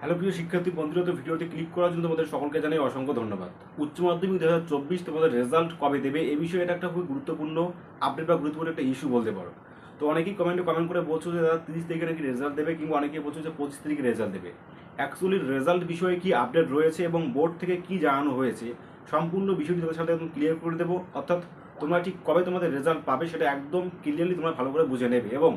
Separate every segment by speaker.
Speaker 1: Hello প্রিয় শিক্ষার্থী বন্ধুরা, তো ভিডিওতে ক্লিক করার জন্য তোমাদের সকলকে জানাই অসংখ্য ধন্যবাদ। উচ্চ মাধ্যমিক দু হাজার চব্বিশ তোমাদের রেজাল্ট কবে দেবে? এই বিষয়ে এটা একটা খুবই গুরুত্বপূর্ণ আপডেট বা গুরুত্বপূর্ণ একটা ইস্যু বলতে পারো। তো অনেকেই কমেন্টে কমেন্ট করে বলছো যে, দাদা, তিরিশ তারিখে নাকি রেজাল্ট দেবে? কিংবা অনেকেই বলছো যে, পঁচিশ তারিখে রেজাল্ট দেবে। অ্যাকচুয়ালি রেজাল্ট বিষয়ে কি আপডেট রয়েছে এবং বোর্ড থেকে কি জানানো হয়েছে, সম্পূর্ণ বিষয়টি তোমাদের সাথে একদম ক্লিয়ার করে দেবো। অর্থাৎ তোমরা ঠিক কবে তোমাদের রেজাল্ট পাবে সেটা একদম ক্লিয়ারলি তোমরা ভালো করে বুঝে নেবে এবং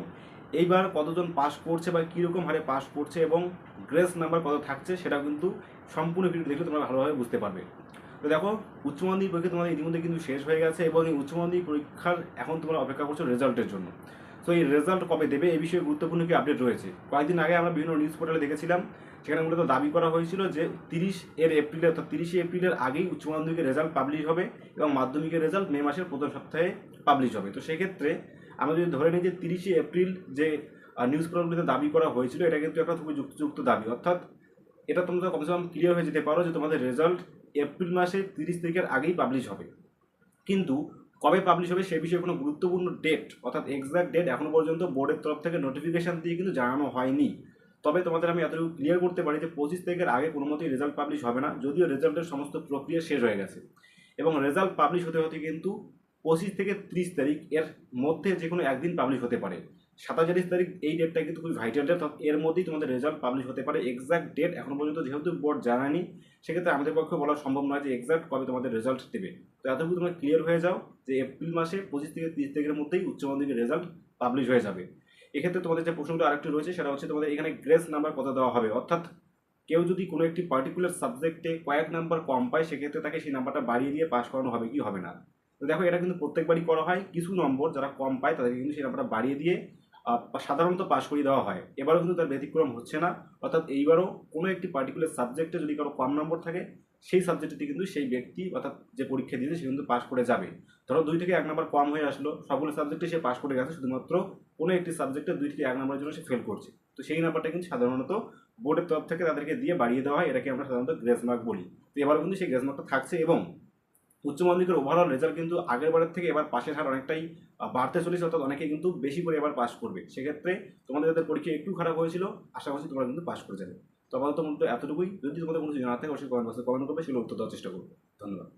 Speaker 1: এইবার কতজন পাস করছে বা কীরকম হারে পাস করছে এবং গ্রেস নাম্বার কত থাকছে সেটা কিন্তু সম্পূর্ণ ভিডিও দেখলে তোমরা ভালোভাবে বুঝতে পারবে। তো দেখো, উচ্চ মাধ্যমিক পরীক্ষা তোমাদের ইতিমধ্যে কিন্তু শেষ হয়ে গেছে এবং এই উচ্চ মাধ্যমিক পরীক্ষার এখন তোমরা অপেক্ষা করছ রেজাল্টের জন্য। তো এই রেজাল্ট কবে দেবে এই বিষয়ে গুরুত্বপূর্ণ কি আপডেট রয়েছে। কয়েকদিন আগে আমরা বিভিন্ন নিউজ পোর্টালে দেখেছিলাম, সেখানে মূলত দাবি করা হয়েছিল যে তিরিশ এর এপ্রিলে অর্থাৎ তিরিশে এপ্রিলের আগেই উচ্চ মাধ্যমিকের রেজাল্ট পাবলিশ হবে এবং মাধ্যমিকের রেজাল্ট মে মাসের প্রথম সপ্তাহে পাবলিশ হবে। তো সেক্ষেত্রে আমরা যদি ধরে নিই যে তিরিশে এপ্রিল যে নিউজ পোর্টালগুলিতে দাবি করা হয়েছিল, এটা কিন্তু একটা খুবই যুক্তিযুক্ত দাবি। অর্থাৎ এটা তোমরা কমসে কম ক্লিয়ার হয়ে যেতে পারো যে তোমাদের রেজাল্ট এপ্রিল মাসে তিরিশ তারিখের আগেই পাবলিশ হবে। কিন্তু কবে পাবলিশ হবে সে বিষয়ে কোনো গুরুত্বপূর্ণ ডেট অর্থাৎ এক্সাক্ট ডেট এখনও পর্যন্ত বোর্ডের তরফ থেকে নোটিফিকেশন দিয়ে কিন্তু জানানো হয়নি। তবে তোমাদের আমি এতটুকু ক্লিয়ার করতে পারি যে পঁচিশ তারিখের আগে কোনো মতেই রেজাল্ট পাবলিশ হবে না, যদিও রেজাল্টের সমস্ত প্রক্রিয়া শেষ হয়ে গেছে। এবং রেজাল্ট পাবলিশ হতে হতে কিন্তু পঁচিশ থেকে ত্রিশ তারিখ এর মধ্যে যে কোনো একদিন পাবলিশ হতে পারে। সাতাশ তারিখ এই ডেটটা কিন্তু খুবই ভাইটাল ডেট এর মধ্যেই তোমাদের রেজাল্ট পাবলিশ হতে পারে। এক্সাক্ট ডেট এখন পর্যন্ত যেহেতু বোর্ড জানায়নি, সেক্ষেত্রে আমাদের পক্ষে বলা সম্ভব নয় যে এক্সাক্ট কবে তোমাদের রেজাল্ট দেবে। তো এতটুকু তোমরা ক্লিয়ার হয়ে যাও যে এপ্রিল মাসে পঁচিশ থেকে তিরিশ তারিখের মধ্যেই উচ্চ মাধ্যমিকের রেজাল্ট পাবলিশ হয়ে যাবে। এক্ষেত্রে তোমাদের যে প্রশ্নটা আরেকটি রয়েছে, সেটা হচ্ছে তোমাদের এখানে গ্রেস নাম্বার কত দেওয়া হবে? অর্থাৎ কেউ যদি কোনো একটি পার্টিকুলার সাবজেক্টে কয়েক নাম্বার কম পায়, সেক্ষেত্রে তাকে সেই নাম্বারটা বাড়িয়ে দিয়ে পাস করানো হবে কি হবে না? তো দেখো, এটা কিন্তু প্রত্যেকবারই করা হয়। কিছু নম্বর যারা কম পায়, তাদেরকে কিন্তু সেই নাম্বারটা বাড়িয়ে দিয়ে সাধারণত পাশ করিয়ে দেওয়া হয়। এবারও কিন্তু তার ব্যতিক্রম হচ্ছে না। অর্থাৎ এইবারও কোনো একটি পার্টিকুলার সাবজেক্টে যদি কারও কম নম্বর থাকে, সেই সাবজেক্টটি কিন্তু সেই ব্যক্তি, অর্থাৎ যে পরীক্ষা দিয়েছে, সে কিন্তু পাশ করে যাবে। ধরো, দুই থেকে এক নম্বর কম হয়ে আসলো। সবগুলো সাবজেক্টে সে পাশ করে গেছে, শুধুমাত্র কোনো একটি সাবজেক্টে দুই থেকে এক নম্বরের জন্য সে ফেল করছে। তো সেই নাম্বারটা কিন্তু সাধারণত বোর্ডের তরফ থেকে তাদেরকে দিয়ে বাড়িয়ে দেওয়া হয়। এটাকে আমরা সাধারণত গ্রেস মার্ক বলি। তো এবারও কিন্তু সেই গ্রেস মার্কটা থাকছে এবং উচ্চ মাধ্যমিকের ওভারঅল রেজাল্ট কিন্তু আগের বারের থেকে এবার পাশের হার অনেকটাই বাড়তে চলেছে, অর্থাৎ অনেকে কিন্তু বেশি করে এবার পাশ করবে। সেক্ষেত্রে তোমাদের যাদের পরীক্ষা একটু খারাপ হয়েছিল, আশা করছি তোমরা কিন্তু পাশ করে যাবে। তো আপাতত মূলত এতটুকুই। যদি তোমাদের কোনো জানা থাকে, অবশ্যই কমেন্ট বক্সে কমেন্ট করবে, সেগুলো উত্তর দেওয়ার চেষ্টা করব। ধন্যবাদ।